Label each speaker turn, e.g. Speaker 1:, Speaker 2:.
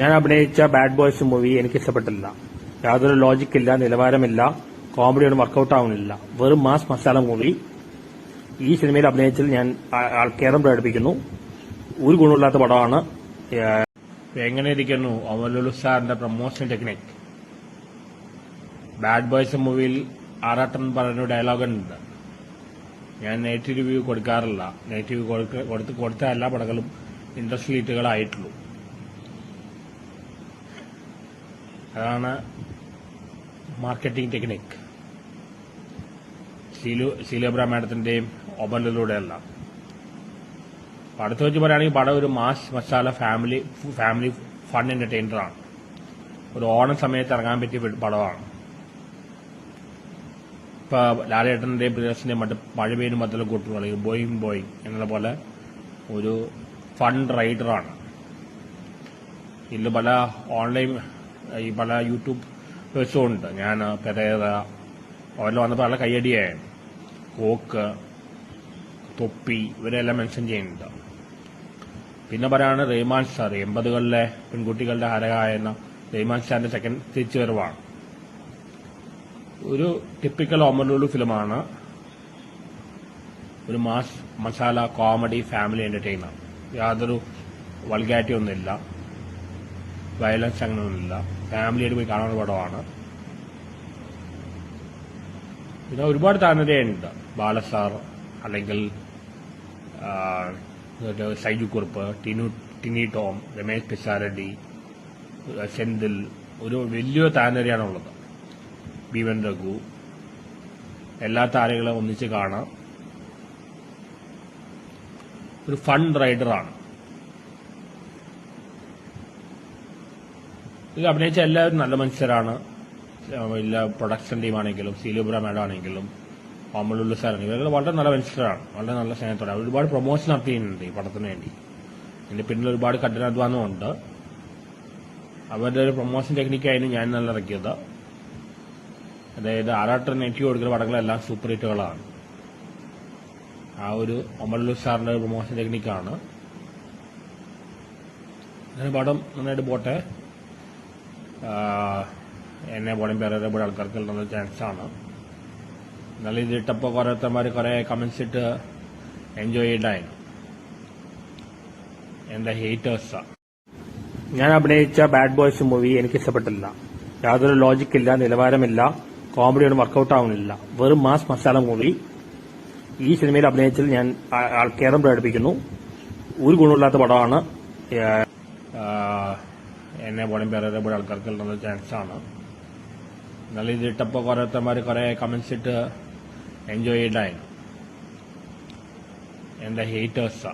Speaker 1: ഞാൻ അഭിനയിച്ച bad boys movie എനിക്ക് ഇഷ്ടപ്പെട്ടില്ല യാതൊരു ലോജിക്കില്ല നിലവാരമില്ല കോമഡി ഒന്നും വർക്കൗട്ട് ആവുന്നില്ല. വെറും മാസ് മസാല മൂവി ഈ സിനിമയിൽ അഭിനയിച്ചതിൽ ഞാൻ ആൾക്കേറം പ്രകടിപ്പിക്കുന്നു. ഒരു ഗുണമില്ലാത്ത പടമാണ് എങ്ങനെയിരിക്കുന്നു അമലുലു സാറിന്റെ പ്രൊമോഷൻ ടെക്നിക് ബാഡ് ബോയ്സ് മൂവിയിൽ ആറാട്ടൻ പറഞ്ഞ ഡയലോഗ് ഉണ്ട്. ഞാൻ നെഗറ്റീവ് റിവ്യൂ കൊടുക്കാറില്ല. നെഗറ്റീവ് കൊടുത്ത് കൊടുത്ത എല്ലാ പടങ്ങളും ഇൻഡസ്ട്രി ഹിറ്റുകളായിട്ടുള്ളൂ അതാണ് മാർക്കറ്റിംഗ് ടെക്നിക് ശീലു ശീലേബ്ര മാഡത്തിന്റെയും ഒബലിലൂടെയല്ല. അടുത്ത് വെച്ച് പറയുകയാണെങ്കിൽ പടം ഒരു mass masala family family fun എന്റർടൈനറാണ് ഒരു ഓണം സമയത്ത് ഇറങ്ങാൻ പറ്റിയ പടമാണ്. ഇപ്പൊ ലാലേട്ടന്റെയും പ്രിയസിന്റെയും മറ്റ് മഴപെയ്യും മറ്റുള്ള കൂട്ടുകൾ അല്ലെങ്കിൽ ബോയിങ് ബോയിങ് എന്നുള്ള പോലെ ഒരു ഫണ്ട് റൈഡറാണ് ഇതിൽ പല ഓൺലൈൻ ഈ പല യൂട്യൂബ് വേഴ്സും ഉണ്ട് ഞാൻ പെരേറ അവരിൽ വന്നപ്പോൾ പല കയ്യടിയായിരുന്നു കോക്ക് തൊപ്പി ഇവരെല്ലാം മെൻഷൻ ചെയ്യുന്നുണ്ട്. പിന്നെ പറയാണ് റഹ്മാൻ സാർ എൺപതുകളിലെ പെൺകുട്ടികളുടെ ഹരകായെന്ന റഹ്മാൻ സാറിന്റെ സെക്കൻഡ് തിരിച്ചു വരവാണ് ഒരു ടിപ്പിക്കൽ ഒമലൂലു ഫിലിമാണ്. ഒരു mass masala comedy family entertainer യാതൊരു വൾഗാരിറ്റി ഒന്നുമില്ല. വയലൻസ് അങ്ങനെയൊന്നുമില്ല ഫാമിലിയായിട്ട് പോയി കാണാൻ പടമാണ്. പിന്നെ ഒരുപാട് താരനിരയുണ്ട് ബാലസാർ അല്ലെങ്കിൽ സൈജു കുറുപ്പ് ടിനു ടിനി ടോം രമേശ് പിഷാരടി സെന്തിൽ ഒരു വലിയ താരനിരയാണുള്ളത്. ഭീമൻ രഘു. എല്ലാ താരങ്ങളെ ഒന്നിച്ച് കാണാം. ഒരു ഫൺ റൈഡറാണ് ഇത് അഭിനയിച്ച എല്ലാവരും നല്ല മനുഷ്യരാണ്. എല്ലാ പ്രൊഡക്ഷൻ ടീമാണെങ്കിലും സീലുബ്ര മാഡം ആണെങ്കിലും അമലുള്ള സാറാണെങ്കിലും ഇവരെ വളരെ നല്ല മനുഷ്യരാണ്. വളരെ നല്ല സ്നേഹത്തോടെ. ഒരുപാട് പ്രൊമോഷൻ നടത്തിയിട്ടുണ്ട് ഈ പടത്തിന് വേണ്ടി. ഇതിന്റെ പിന്നിൽ ഒരുപാട് കഠിനാധ്വാനമുണ്ട് അവരുടെ ഒരു പ്രൊമോഷൻ ടെക്നിക്കായിരുന്നു ഞാൻ നല്ല ഇറക്കിയത്. അതായത് ആറാട്ടർ നെറ്റി കൊടുക്കുന്ന പടങ്ങളെല്ലാം സൂപ്പർ ഹിറ്റുകളാണ് ആ ഒരു ഒമലുല്ലു സാറിന്റെ പ്രൊമോഷൻ ടെക്നിക്കാണ് പടം നന്നായിട്ട് പോട്ടെ. എന്നെ പോലും വേറെ ഇവിടെ ആൾക്കാർക്ക് നല്ല ചാൻസ് ആണ്. നല്ല ഇത് ഇട്ടപ്പോൾ കുറേത്തന്മാർ കുറേ കമൻസ് ഇട്ട് എൻജോയ് ചെയ്തായിരുന്നു എന്റെ ഹേറ്റേഴ്സാ ഞാൻ അഭിനയിച്ച ബാഡ് ബോയ്സ് മൂവി എനിക്ക് ഇഷ്ടപ്പെട്ടില്ല. യാതൊരു ലോജിക്കില്ല നിലവാരമില്ല കോമഡി ഒന്നും വർക്കൗട്ട് ആവുന്നില്ല. വെറും മാസ് മസാല മൂവി ഈ സിനിമയിൽ അഭിനയിച്ചതിൽ ഞാൻ ആൾക്കേറം പ്രകടിപ്പിക്കുന്നു. ഒരു ഗുണമില്ലാത്ത പടമാണ് എന്നെ പോലും വേറെ പോലെ ആൾക്കാർക്ക് നല്ല ചാൻസ് ആണ്. എന്നാലും ഇത് ഇട്ടപ്പോൾ കുറേത്തന്മാർ കുറേ കമന്റ്സ് ഇട്ട് എൻജോയ് ചെയ്തായിരുന്നു. എന്റെ ഹേറ്റേഴ്സാ